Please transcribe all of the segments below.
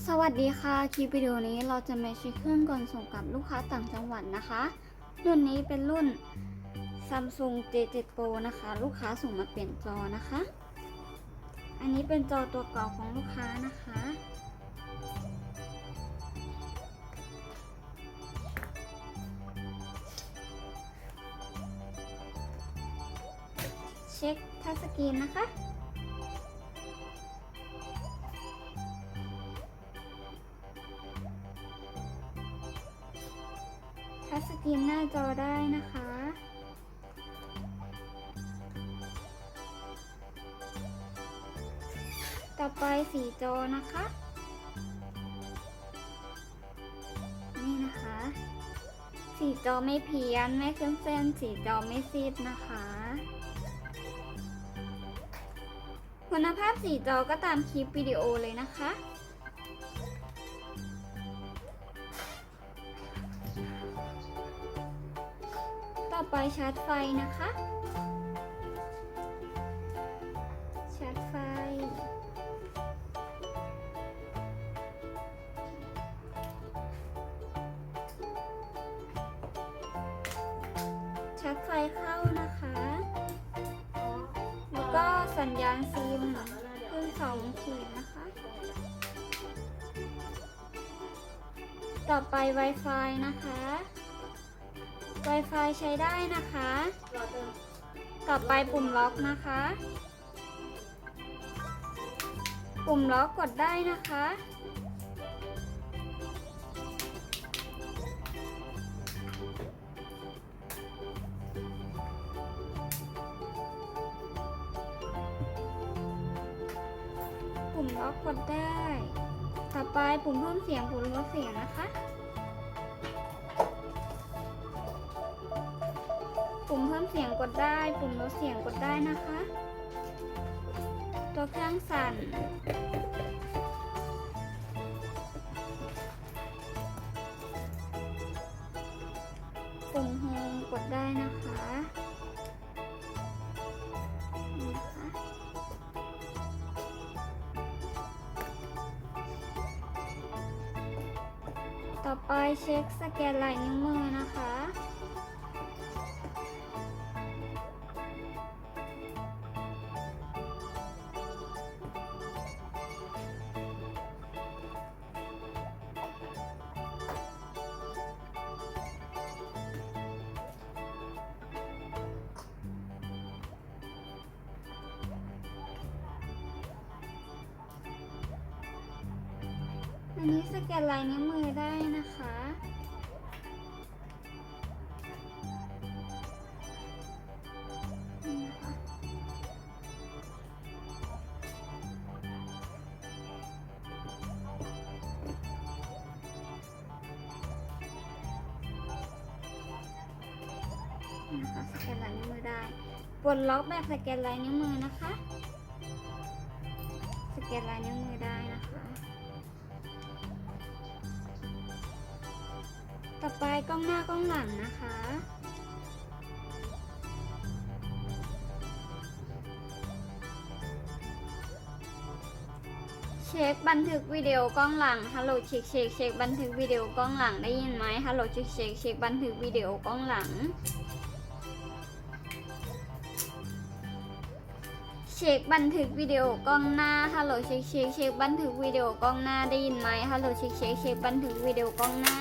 สวัสดีค่ะ คลิปวิดีโอนี้เราจะมาเช็คเครื่องก่อนส่งกับลูกค้าต่างจังหวัดนะคะ รุ่นนี้เป็นรุ่น Samsung J7 Pro นะคะ ลูกค้าส่งมาเปลี่ยนจอนะคะ อันนี้เป็นจอตัวเก่าของลูกค้านะคะ เช็คทัชสกรีนนะคะ ทัชสกรีนหน้าจอได้นะคะ ต่อไปสีจอนะคะ นี่นะคะ สีจอไม่เพี้ยน ไม่เคลื่อนเส้น สีจอไม่ซีดนะคะ คุณภาพสีจอก็ตามคลิปวิดีโอเลยนะคะ ไปชาร์จไฟนะคะ ชาร์จไฟ ชาร์จไฟเข้านะคะ แล้วก็สัญญาณซิมขึ้นสองขีดนะคะ ต่อไป Wi-Fi นะคะ Wi-Fi ใช้ได้นะคะต่อไปปุ่มล็อกนะคะ ปุ่มล็อกกดได้นะคะ ปุ่มล็อกกดได้ ต่อไปปุ่มเพิ่มเสียงปุ่มลดเสียงนะคะ ปุ่มเพิ่มเสียงกดได้ ปุ่มลดเสียงกดได้นะคะ ตัวเครื่องสั่น ปุ่มโฮมกดได้นะคะนี่นะคะต่อไปเช็คสแกนลายนิ้วมือนะคะ อันนี้สแกนลายนิ้วมือได้นะคะนะคะนี่นะคะสแกนลายนิ้วมือได้ปลดล็อกแบบสแกนลายนิ้วมือนะคะ สแกนลายนิ้วมือได้นะคะ ต่อไปกล้องหน้ากล้องหลังนะคะ เช็คบันทึกวิดีโอกล้องหลังฮัลโหลเช็คเช็คเช็คบันทึกวิดีโอกล้องหลังได้ยินไหมฮัลโหลเช็คเช็คเช็คบันทึกวิดีโอกล้องหลัง เช็คบันทึกวิดีโอกล้องหน้าฮัลโหลเช็คเช็คเช็คบันทึกวิดีโอกล้องหน้าได้ยินไหมฮัลโหลเช็คเช็คเช็คบันทึกวิดีโอกล้องหน้า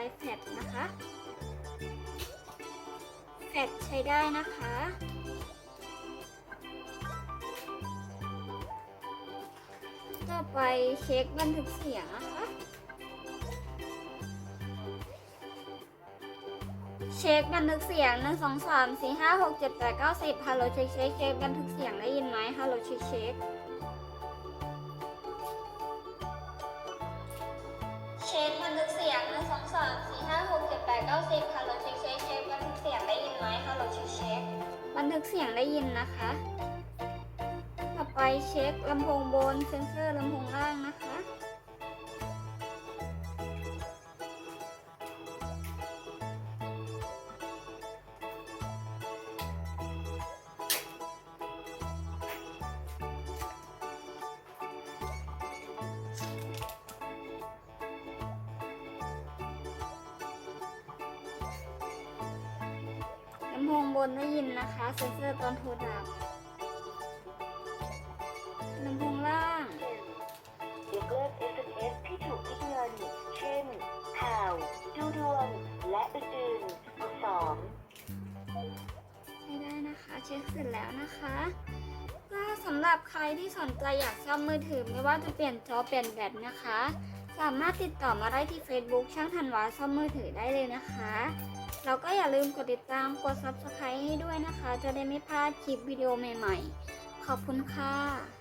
นะคะต่อไปแฟลชนะคะ แฟลชใช้ได้นะคะ ต่อไปเช็คบันทึกเสียงนะคะ เช็คบันทึกเสียงหนึ่งสองสามสี่ห้าหกเจ็ดแปดเก้าสิบฮัลโหลเช็คเช็คเช็คบันทึกเสียงได้ยินไหมฮัลโหลเช็คเช็ค เช็คบันทึกเสียงหนึ่งสองสามสี่ห้าหกเจ็ดแปดเก้าสิบค่ะโหลเช็คเช็คเช็คบันทึกเสียงได้ยินไหมฮัลโหเช็คเช็คบันทึกเสียงได้ยินนะคะ ต่อไปเช็คลำโพงบนเซนเซอร์ลำโพงล่างนะคะ ลำโพงบนได้ยินนะคะเซนเซอร์ตอนโทรดับลำโพงล่างยกเลิก SMS ที่ถูกคิดเงินเช่น ข่าว ดูดวง และอื่นๆกดสองไม่ได้นะคะ เช็คเสร็จแล้วนะคะก็สำหรับใครที่สนใจอยากซ่อมมือถือไม่ว่าจะเปลี่ยนจอเปลี่ยนแบตนะคะ สามารถติดต่อมาได้ที่ Facebook ช่างธันวาซ่อมมือถือได้เลยนะคะ แล้วก็อย่าลืมกดติดตามกด Subscribe ให้ด้วยนะคะ จะได้ไม่พลาดคลิปวิดีโอใหม่ ๆ ขอบคุณค่ะ